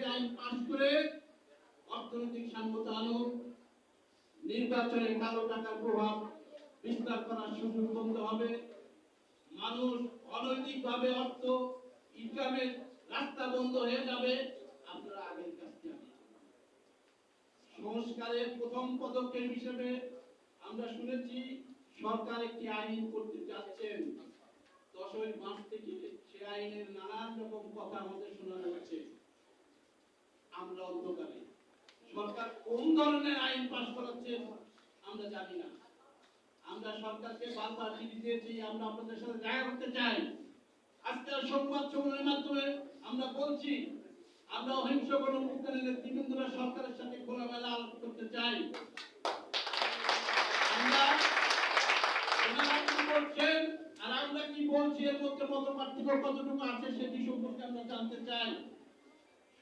সেই আইন পাশ করে অর্থনৈতিক সাম্যতা আনুন নির্বাচনে কালো টাকার প্রভাব বিস্তার করার সুযোগ বন্ধ হবে। মানুষ অনৈতিকভাবে অর্থ ইনকামের রাস্তা বন্ধ হয়ে যাবে। আপনারা আগের কাজ সংস্কারের প্রথম পদক্ষেপ হিসেবে আমরা শুনেছি, সরকার একটি আইন করতে যাচ্ছেন। দশই মার্চ থেকে সে আইনের নানান রকম কথা আমাদের শোনা হচ্ছে আমরা অন্ধকারে। সরকার কোন ধরনের আইন পাস করাচ্ছে আমরা জানি না। আমরা সরকারকে বারবার চিঠি দিয়েছি, আমরা আপনাদের সাথে দেখা করতে চাই। আজকে সংবাদ সম্মেলনের মাধ্যমে আমরা বলছি, আমরা অহিংস গণমুক্তের নেতৃবৃন্দরা সরকারের সাথে খোলামেলা আলাপ করতে চাই। আমরা ওনারা আর আমরা কি বলছি, এর মধ্যে মত পার্থক্য কতটুকু আছে সেটি সম্পর্কে আমরা জানতে চাই।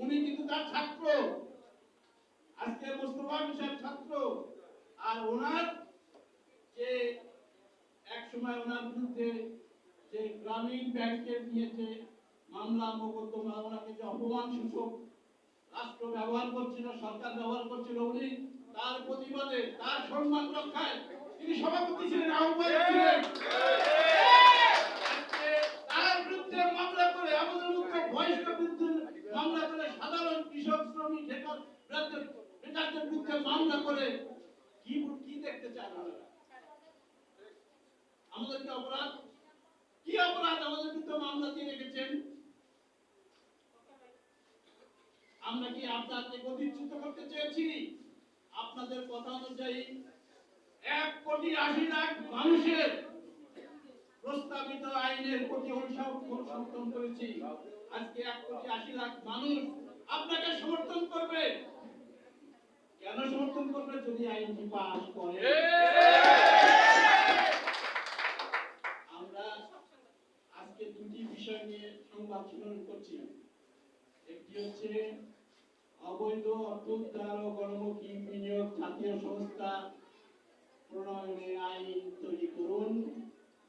উনি কিন্তু তার ছাত্র। আজকে মোস্তফা সাহেব ছাত্র। আর ওনার যে এক সময় ওনার বিরুদ্ধে যে গ্রামীণ ব্যাংকের নিয়েছে মামলা মোকদ্দমা ওনাকে যে অপমান সূচক রাষ্ট্র ব্যবহার করছিল সরকার ব্যবহার করছিল উনি তার প্রতিবাদে তার সম্মান রক্ষায় তিনি সভাপতি ছিলেন আহ্বায়ক ছিলেন। তার বিরুদ্ধে মামলা করে আমাদের মতো বয়স্ক বিরুদ্ধে মামলা করে সাধারণ কৃষক, শ্রমিক, বেকার, বেকারদের বিরুদ্ধে মামলা করে কি কি দেখতে চান আমাদের কি অপরাধ? কি অপরাধ আমাদের বিরুদ্ধে মামলা দিয়ে রেখেছেন? আমরা কি আপনাকে গতিচ্যুত করতে চেয়েছি? আপনাদের কথা অনুযায়ী এক কোটি আশি লাখ মানুষের প্রস্তাবিত আইনের প্রতি সমর্থন করেছি। আজকে এক কোটি আশি লাখ মানুষ আপনাকে সমর্থন করবে। কেন সমর্থন করবে যদি আইনটি পাস করে? আমরা আজকে দুটি বিষয় নিয়ে সংবাদ করছি। একটি হচ্ছে অবৈধ অর্থ উদ্ধার ও গণমুখী বিনিয়োগ জাতীয় সংস্থা প্রণয়নে আইন তৈরি করুন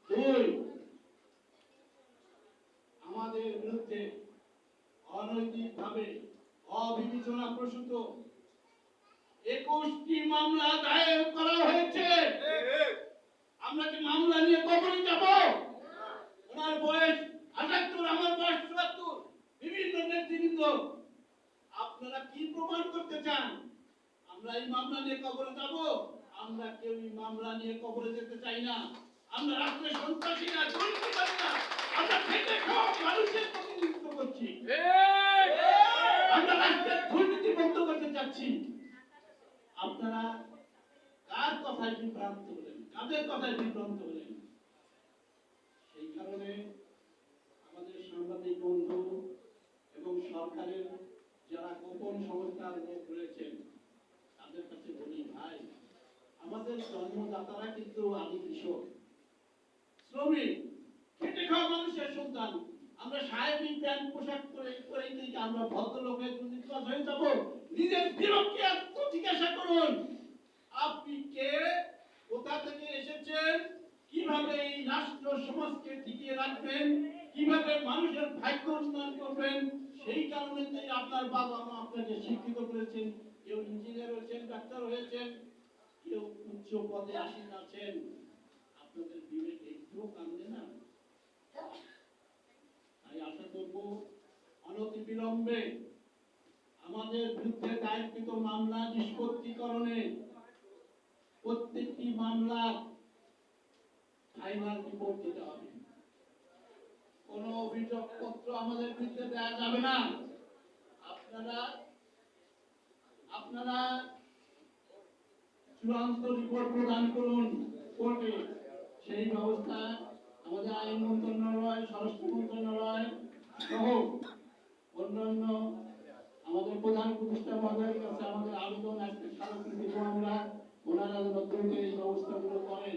দুই আমাদের বিরুদ্ধে অনৈতিকভাবে অবিবেচনা প্রসূত। একুশটি মামলা দায়ের করা হয়েছে। আমরা কি মামলা নিয়ে কখনই যাব? ওনার বয়স আটাত্তর, আমার বয়স চুয়াত্তর। বিভিন্ন নেতৃবৃন্দ, আপনারা কি প্রমাণ করতে চান? আমরা এই মামলা নিয়ে কবরে যাব? আমরা কেউ এই মামলা নিয়ে কবরে যেতে চাই না। আমরা রাষ্ট্রের সন্ত্রাসী না দুর্নীতিবাজ না আমরা খেটে খাওয়া মানুষের প্রতিনিধিত্ব করছি। বন্ধ করতে চাচ্ছি। আপনারা কার কথায় বিভ্রান্ত হলেন? কাদের কথায় বিভ্রান্ত হলেন? সেই কারণে আমাদের সাংবাদিক বন্ধু এবং সরকারের যারা গোপন সংস্থার লোক রয়েছেন, তাদের কাছে বলি, ভাই, আমাদের জন্মদাতারা কিন্তু আদি কৃষক। শ্রমিক, খেটে খাওয়া মানুষের সন্তান। আমরা সাহেবী প্যান্ট পোশাক পরেই থেকে আমরা ভদ্রলোকের দুর্নীতিবাজ হয়ে যাব। নিজের বিরক্তি আত্ম জিজ্ঞাসা করুন। আপনি কে? কোথা থেকে এসেছেন? কীভাবে এই রাষ্ট্র সমাজকে টিকিয়ে রাখবেন? কীভাবে মানুষের ভাগ্য উন্নয়ন করবেন? সেই কারণে যে আপনার বাবা মা আপনাকে শিক্ষিত করেছেন। কেউ ইঞ্জিনিয়ার হয়েছেন, ডাক্তার হয়েছেন, কেউ উচ্চ পদে আসীন আছেন। আপনাদের বিবেক একটু কান্দে না? তাই আশা করব অনতি বিলম্বে আমাদের বিরুদ্ধে দায়েরকৃত মামলা নিষ্পত্তিকরণে প্রত্যেকটি মামলার ফাইনাল রিপোর্ট দিতে হবে। কোন অভিযোগপত্র আমাদের বিরুদ্ধে দেওয়া যাবে না। আপনারা আপনারা চূড়ান্ত রিপোর্ট প্রদান করুন কোর্টে। সেই ব্যবস্থা আমাদের আইন মন্ত্রণালয়, স্বরাষ্ট্র মন্ত্রণালয় সহ অন্যান্য আমাদের প্রধান উপদেষ্টা মহোদয়ের কাছে আমাদের আবেদন একটা স্মারকলিপি দেবো আমরা ওনারা যেন দ্রুত এই ব্যবস্থাগুলো করেন।